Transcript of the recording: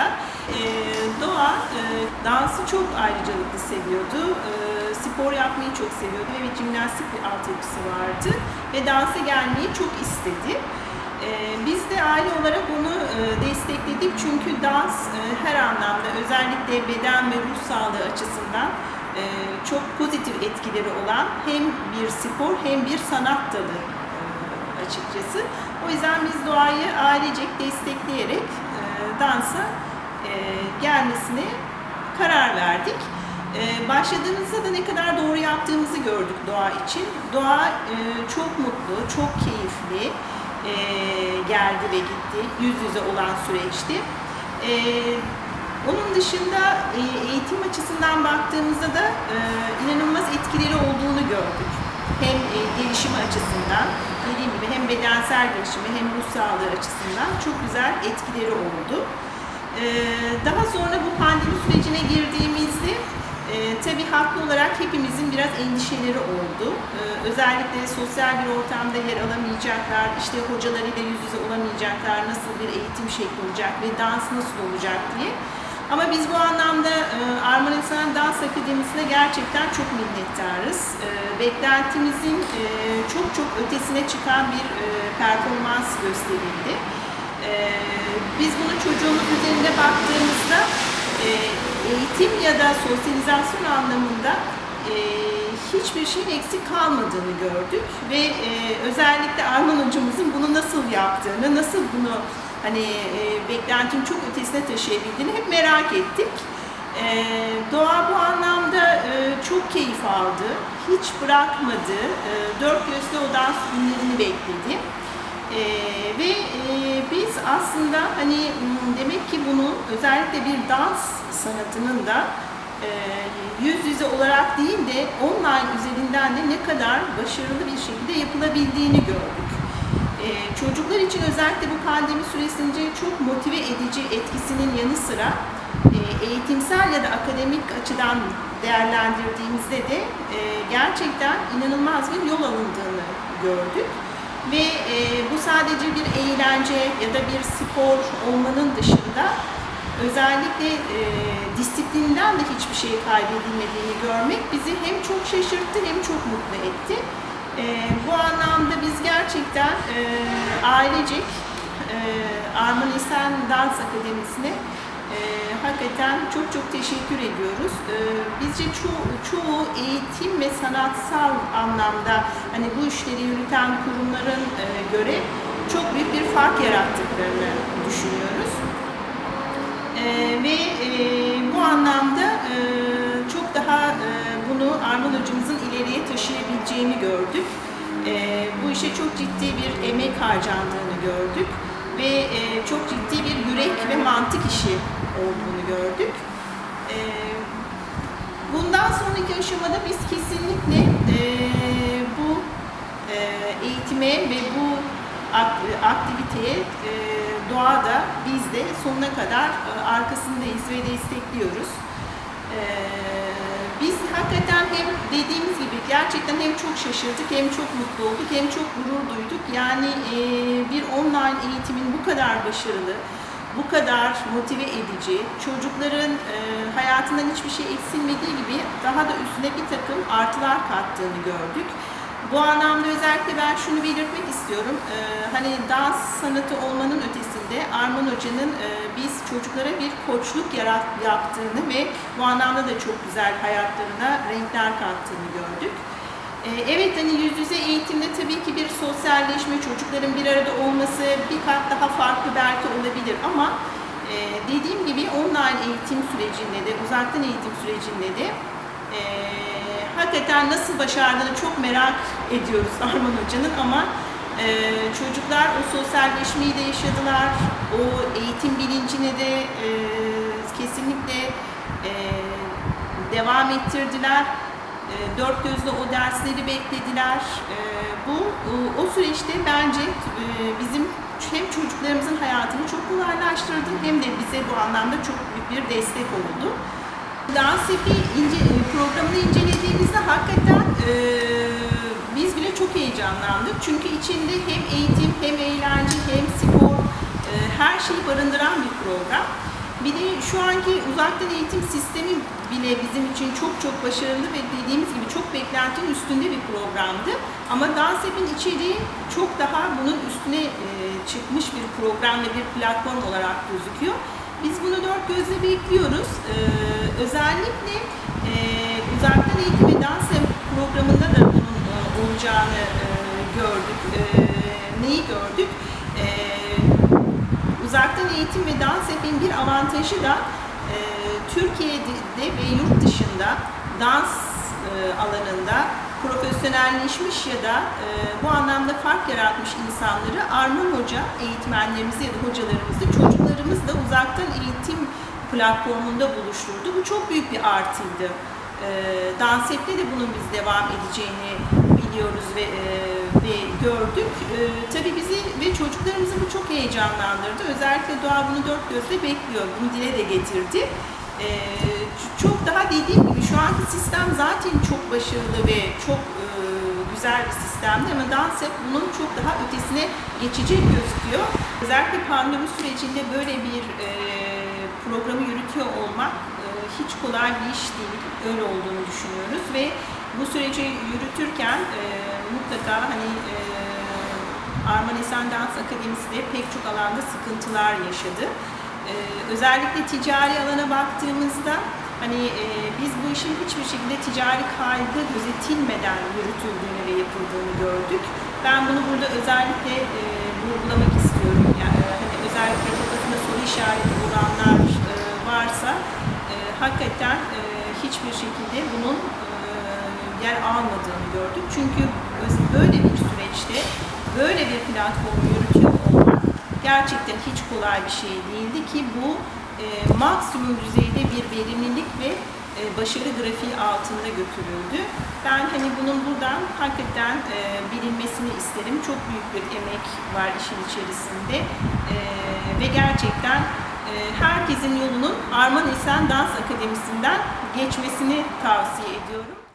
Ee, Doğa e, dansı çok ayrıcalıklı seviyordu. Ee, spor yapmayı çok seviyordu ve jimnastik bir altyapısı vardı. Ve dansa gelmeyi çok istedi. Ee, biz de aile olarak onu e, destekledik çünkü dans e, her anlamda özellikle beden ve ruh sağlığı açısından e, çok pozitif etkileri olan hem bir spor hem bir sanat dalı e, açıkçası. O yüzden biz doğayı ailecek destekleyerek e, dansa e, gelmesine karar verdik. E, başladığımızda da ne kadar doğru yaptığımızı gördük doğa için. Doğa e, çok mutlu, çok keyifli e, geldi ve gitti yüz yüze olan süreçti. E, onun dışında e, eğitim açısından baktığımızda da e, inanılmaz etkileri olduğunu gördük. Hem e, gelişim açısından, dediğim gibi hem bedensel gelişimi hem ruh sağlığı açısından çok güzel etkileri oldu. E, daha sonra bu pandemi sürecine girdiğimizde e, tabii haklı olarak hepimizin biraz endişeleri oldu. E, özellikle sosyal bir ortamda yer alamayacaklar, işte hocalarıyla yüz yüze olamayacaklar, nasıl bir eğitim şekli olacak ve dans nasıl olacak diye. Ama biz bu anlamda e, Arman İnsan Dans Akademisi'ne gerçekten çok minnettarız. E, beklentimizin e, çok çok ötesine çıkan bir e, performans gösterildi. E, biz bunu çocuğumuz üzerinde e, eğitim ya da sosyalizasyon anlamında e, hiçbir şeyin eksik kalmadığını gördük ve e, özellikle Arman hocamızın bunu nasıl yaptığını, nasıl bunu hani e, beklentinin çok ötesine taşıyabildiğini hep merak ettik. E, doğa bu anlamda e, çok keyif aldı, hiç bırakmadı, e, dört gözle o dans günlerini bekledi. E, ve e, biz aslında hani m, demek ki bunu özellikle bir dans sanatının da e, yüz yüze olarak değil de online üzerinden de ne kadar başarılı bir şekilde yapılabildiğini gördük. E, çocuklar için özellikle bu pandemi süresince çok motive edici etkisinin yanı sıra e, eğitimsel ya da akademik açıdan değerlendirdiğimizde de e, gerçekten inanılmaz bir yol alındığını gördük. Ve e, bu sadece bir eğlence ya da bir spor olmanın dışında özellikle e, disiplinden de hiçbir şey kaybedilmediğini görmek bizi hem çok şaşırttı hem çok mutlu etti. E, bu anlamda biz gerçekten e, ailecek e, Arman Dans Akademisi'ne e, hakikaten çok çok teşekkür ediyoruz. E, bizce çoğu, çoğu eğitim ve sanatsal anlamda hani bu işleri yürüten kurumların e, göre çok büyük bir fark yarattıklarını düşünüyoruz. Ee, ve e, bu anlamda e, çok daha e, bunu Arman hocamızın ileriye taşıyabileceğini gördük. E, bu işe çok ciddi bir emek harcandığını gördük mantık işi olduğunu gördük. E, bundan sonraki aşamada biz kesinlikle e, bu e, eğitime ve bu ak- aktiviteye e, doğada biz de sonuna kadar e, arkasındayız ve destekliyoruz. E, biz hakikaten hem dediğimiz gibi gerçekten hem çok şaşırdık hem çok mutlu olduk hem çok gurur duyduk. Yani e, bir online eğitimin bu kadar başarılı, bu kadar motive edici, çocukların e, hayatından hiçbir şey eksilmediği gibi daha da üstüne bir takım artılar kattığını gördük. Bu anlamda özellikle ben şunu belirtmek istiyorum. Ee, hani dans sanatı olmanın ötesinde Arman Hoca'nın e, biz çocuklara bir koçluk yarat, yaptığını ve bu anlamda da çok güzel hayatlarına renkler kattığını gördük. Ee, evet hani yüz yüze eğitimde tabii ki bir sosyalleşme, çocukların bir arada olması bir kat daha farklı belki olabilir ama e, dediğim gibi online eğitim sürecinde de, uzaktan eğitim sürecinde de e, hakikaten nasıl başardığını çok merak ediyoruz Arman Hoca'nın ama e, çocuklar o sosyalleşmeyi de yaşadılar, o eğitim bilincini de e, kesinlikle e, devam ettirdiler. E, dört gözle o dersleri beklediler. E, bu o, o süreçte bence e, bizim hem çocuklarımızın hayatını çok kolaylaştırdı hem de bize bu anlamda çok büyük bir destek oldu. Dans Epi ince, e, programını incelediğimizde hakikaten e, biz bile çok heyecanlandık. Çünkü içinde hem eğitim, hem eğlence, hem spor, e, her şeyi barındıran bir program. Bir de şu anki uzaktan eğitim sistemi bile bizim için çok çok başarılı ve dediğimiz gibi çok beklentinin üstünde bir programdı. Ama Dansep'in içeriği çok daha bunun üstüne e, çıkmış bir program ve bir platform olarak gözüküyor. Biz bunu dört gözle bekliyoruz. Ee, özellikle e, uzaktan eğitim ve dans programında da bunun e, olacağını e, gördük. E, neyi gördük? Uzaktan eğitim ve dans epin bir avantajı da e, Türkiye'de ve yurt dışında dans e, alanında profesyonelleşmiş ya da e, bu anlamda fark yaratmış insanları Arman Hoca eğitmenlerimizi ya da hocalarımızı çocuklarımızla uzaktan eğitim platformunda buluşturdu. Bu çok büyük bir artıydı. E, Dansep'te de bunun biz devam edeceğini biliyoruz ve, e, ve gördük. E, heyecanlandırdı. Özellikle Doğa bunu dört gözle bekliyor. Bunu dile de getirdi. E, çok daha dediğim gibi şu anki sistem zaten çok başarılı ve çok e, güzel bir sistemdi ama Dansep bunun çok daha ötesine geçecek gözüküyor. Özellikle pandemi sürecinde böyle bir e, programı yürütüyor olmak e, hiç kolay bir iş değil. Öyle olduğunu düşünüyoruz ve bu süreci yürütürken e, mutlaka hani e, Arman Esen Dans Akademisi de pek çok alanda sıkıntılar yaşadı. E, özellikle ticari alana baktığımızda hani e, biz bu işin hiçbir şekilde ticari kaygı gözetilmeden yürütüldüğünü ve yapıldığını gördük. Ben bunu burada özellikle e, vurgulamak istiyorum. Yani, e, hani özellikle kafasında soru işareti olanlar e, varsa e, hakikaten e, hiçbir şekilde bunun e, yer almadığını gördük. Çünkü böyle bir süreçte böyle bir platformu yürütüyor olmak gerçekten hiç kolay bir şey değildi ki bu e, maksimum düzeyde bir verimlilik ve e, başarı grafiği altında götürüldü. Ben hani bunun buradan hakikaten e, bilinmesini isterim. Çok büyük bir emek var işin içerisinde E, ve gerçekten e, herkesin yolunun Arman Esen Dans Akademisi'nden geçmesini tavsiye ediyorum.